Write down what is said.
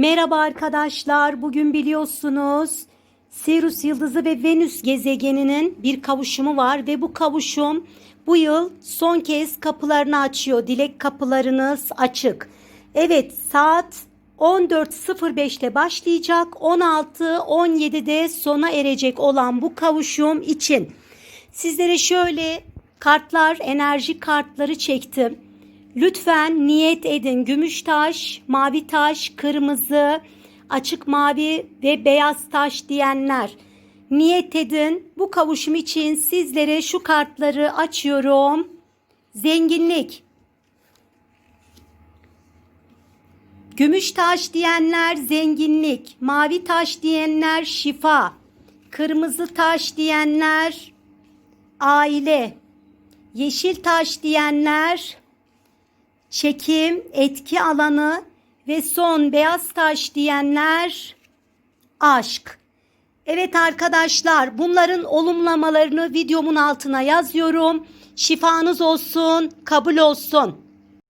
Merhaba arkadaşlar. Bugün biliyorsunuz Sirius yıldızı ve Venüs gezegeninin bir kavuşumu var ve bu kavuşum bu yıl son kez kapılarını açıyor. Dilek kapılarınız açık. Evet saat 14.05'te başlayacak. 16.17'de sona erecek olan bu kavuşum için sizlere şöyle kartlar, enerji kartları çektim. Lütfen niyet edin. Gümüş taş, mavi taş, kırmızı, açık mavi ve beyaz taş diyenler. Niyet edin. Bu kavuşum için sizlere şu kartları açıyorum. Zenginlik. Gümüş taş diyenler zenginlik, mavi taş diyenler şifa, kırmızı taş diyenler aile, yeşil taş diyenler çekim, etki alanı ve son beyaz taş diyenler aşk. Evet arkadaşlar bunların olumlamalarını videomun altına yazıyorum. Şifanız olsun, kabul olsun.